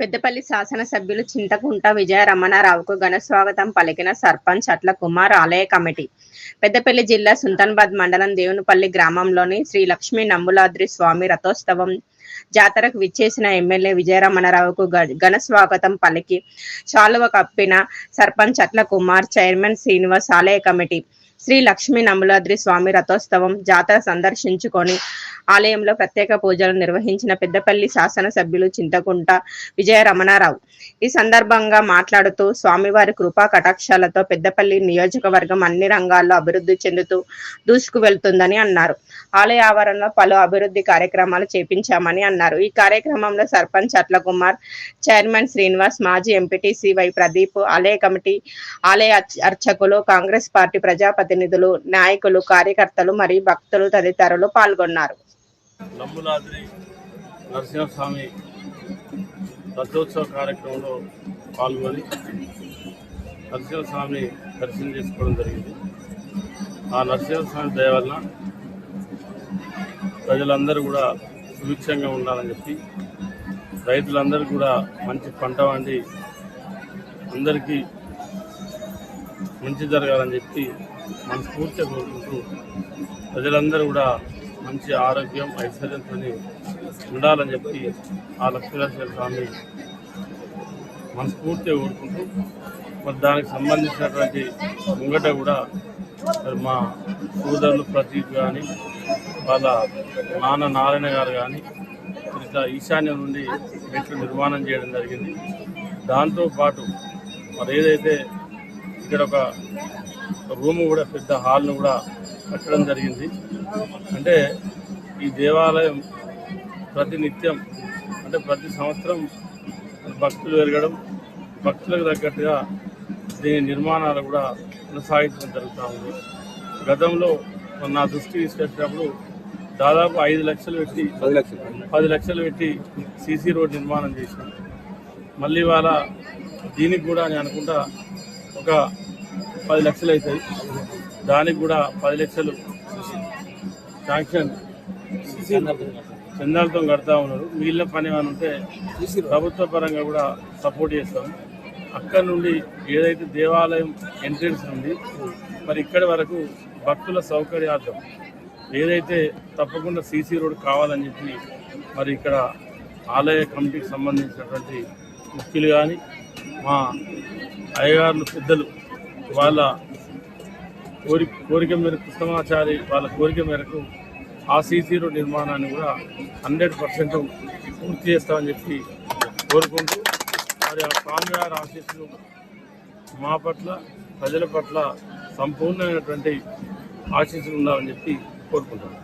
పెద్దపల్లి శాసనసభ్యులు చింతకుంట విజయ రమణారావుకు ఘన స్వాగతం పలికిన సర్పంచ్ అట్ల కుమార్ ఆలయ కమిటీ. పెద్దపల్లి జిల్లా సుల్తాన్బాద్ మండలం దేవునిపల్లి గ్రామంలోని శ్రీ లక్ష్మీ నంబులాద్రి స్వామి రథోత్సవం జాతరకు విచ్చేసిన ఎమ్మెల్యే విజయరమణారావుకు ఘన స్వాగతం పలికి శాలువ కప్పిన సర్పంచ్ అట్ల కుమార్ చైర్మన్ శ్రీనివాస్ ఆలయ కమిటీ. శ్రీ లక్ష్మీ నములాద్రి స్వామి రథోత్సవం జాతర సందర్శించుకొని ఆలయంలో ప్రత్యేక పూజలు నిర్వహించిన పెద్దపల్లి శాసనసభ్యులు చింతకుంట విజయ రమణారావు ఈ సందర్భంగా మాట్లాడుతూ స్వామివారి కృపా కటాక్షాలతో పెద్దపల్లి నియోజకవర్గం అన్ని రంగాల్లో అభివృద్ధి చెందుతూ దూసుకు వెళ్తుందని అన్నారు. ఆలయ ఆవరణలో పలు అభివృద్ధి కార్యక్రమాలు చేపించామని అన్నారు. ఈ కార్యక్రమంలో సర్పంచ్ అట్ల కుమార్ చైర్మన్ శ్రీనివాస్ మాజీ ఎంపీటీసీ వై ప్రదీప్ ఆలయ కమిటీ ఆలయ అర్చకులు కాంగ్రెస్ పార్టీ ప్రజాపతి ప్రజాప్రతినిధులు నాయకులు కార్యకర్తలు మరియు భక్తులు తదితరులు పాల్గొన్నారు. నరసింహస్వామి రథోత్సవ కార్యక్రమంలో పాల్గొని నరసింహస్వామిని దర్శనం చేసుకోవడం జరిగింది. ఆ నరసింహస్వామి దయ వలన ప్రజలందరూ కూడా సుభిక్షంగా ఉండాలని చెప్పి రైతులందరూ కూడా మంచి పంట వండి అందరికీ మంచి జరగాలని చెప్పి మనస్ఫూర్తిగా కోరుకుంటూ ప్రజలందరూ కూడా మంచి ఆరోగ్యం ఐశ్వర్యంతో ఉండాలని చెప్పి ఆ లక్ష్మీనరసింహ స్వామి మనస్ఫూర్తిగా కోరుకుంటూ మరి దానికి సంబంధించినటువంటి ముంగట కూడా మరి మా సోదరులు ప్రతీక్ కానీ వాళ్ళ నాన్న నారాయణ గారు కానీ ఇట్లా ఈశాన్యం నుండి మెట్లు నిర్మాణం చేయడం జరిగింది. దాంతో పాటు మరి ఏదైతే ఇక్కడ ఒక రూమ్ కూడా పెద్ద హాల్ను కూడా కట్టడం జరిగింది. అంటే ఈ దేవాలయం ప్రతి నిత్యం అంటే ప్రతి సంవత్సరం భక్తులు పెరగడం భక్తులకు తగ్గట్టుగా దీని నిర్మాణాలు కూడా కొనసాగించడం జరుగుతూ ఉంది. గతంలో నా దృష్టి తీసుకొచ్చినప్పుడు దాదాపు ఐదు లక్షలు పెట్టి పది లక్షలు పది లక్షలు పెట్టి సీసీ రోడ్ నిర్మాణం చేసినాం. మళ్ళీ వాళ్ళ దీనికి కూడా నేను అనుకుంటా ఒక పది లక్షలు అవుతాయి దానికి కూడా పది లక్షలు శాంక్షన్ చందాలతో కడతా ఉన్నారు. మిగిలిన పని ఏమైనా ఉంటే ప్రభుత్వ పరంగా కూడా సపోర్ట్ చేస్తాం. అక్కడ నుండి ఏదైతే దేవాలయం ఎంట్రెన్స్ నుండి మరి ఇక్కడి వరకు భక్తుల సౌకర్యార్థం ఏదైతే తప్పకుండా సీసీ రోడ్ కావాలని చెప్పి మరి ఇక్కడ ఆలయ కమిటీకి సంబంధించినటువంటి ముఖ్యులు కానీ మా అయ్యగారులు పెద్దలు వాళ్ళ కోరి కోరిక మేరకు కృష్ణమాచారి వాళ్ళ కోరిక మేరకు ఆ సీసీ రోడ్ నిర్మాణాన్ని కూడా హండ్రెడ్ పర్సెంట్ పూర్తి చేస్తామని చెప్పి కోరుకుంటూ మరి ఆ స్వామివారి ఆశీస్సులు మా పట్ల ప్రజల పట్ల సంపూర్ణమైనటువంటి ఆశీస్సులు ఉండాలని చెప్పి కోరుకుంటున్నాను